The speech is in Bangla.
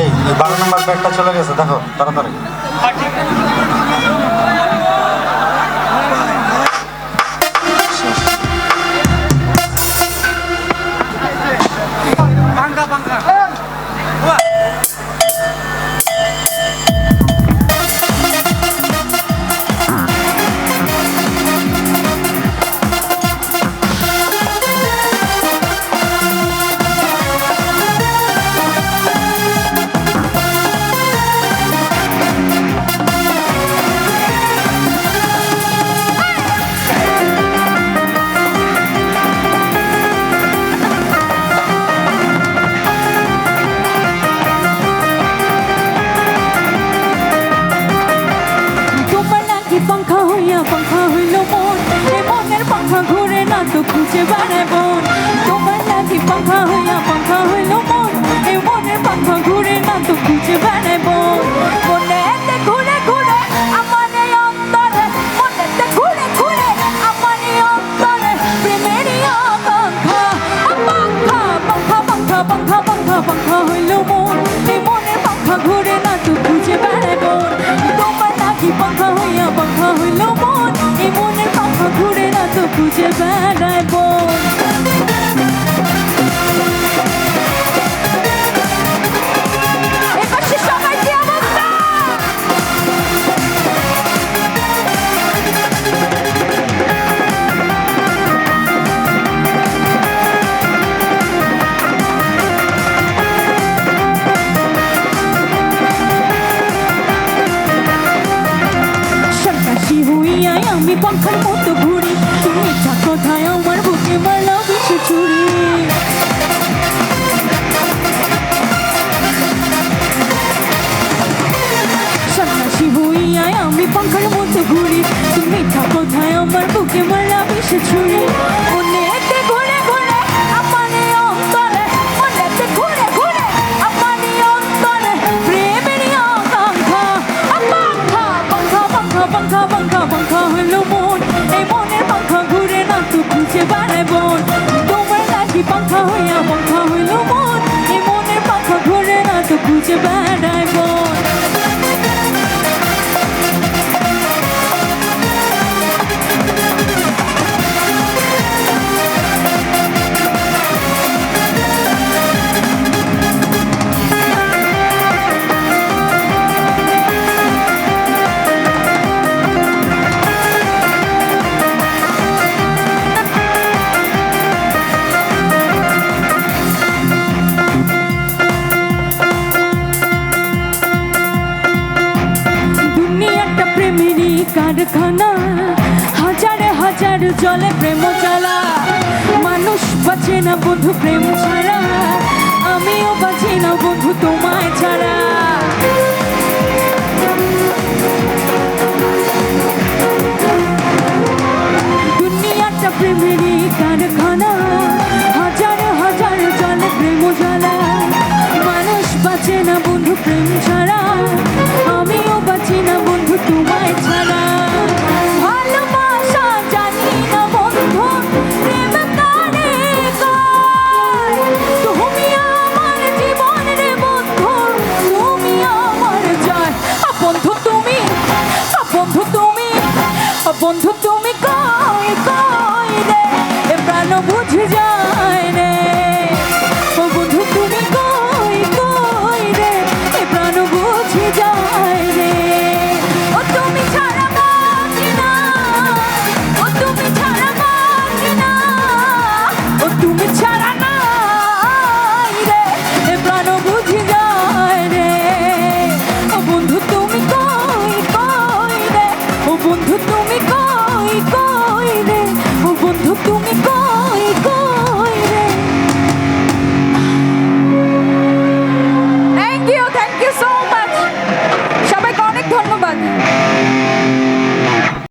এই বারো নম্বর ব্যাগটা চলে গেছে দেখো তাড়াতাড়ি। খুঁজে বেড়ায় মন, তোমার নাকি পাখা হইয়া পাখা হইল মন। এ মনের পাখা ঘুরে না তো খুঁজে বেড়ায় মন। মনেতে ঘুরে ঘুরে আমার এই অন্তরে, মনেতে ঘুরে ঘুরে আমার এই অন্তরে প্রেমেরই আকাঙ্ক্ষা। পাখা পাখা পাখা পাখা পাখা পাখা হইল মন। এই মনের পাখা ঘুরে না তো খুঁজে বেড়ায় মন। তোমার নাকি পাখা হইয়া পাখা হইল মন। এই মনের পাখা ঘুরে না তো খুঁজে বেড়ায় আমি পাখার মতো ঘুরি তুমি থাকো কোথায় আমার বুকে মারলা বেশি চুরি ঘুরে কারখানা, হাজার হাজার জলে প্রেম চালা। মানুষ বাঁচে না বন্ধু প্রেম ছাড়া, আমিও বাঁচি না বন্ধু তোমায় ছাড়া। কারখানা, হাজার হাজার জলে প্রেম জ্বালা মানুষ বাঁচে না বন্ধু প্রেম ছাড়া। বন্ধু তুমি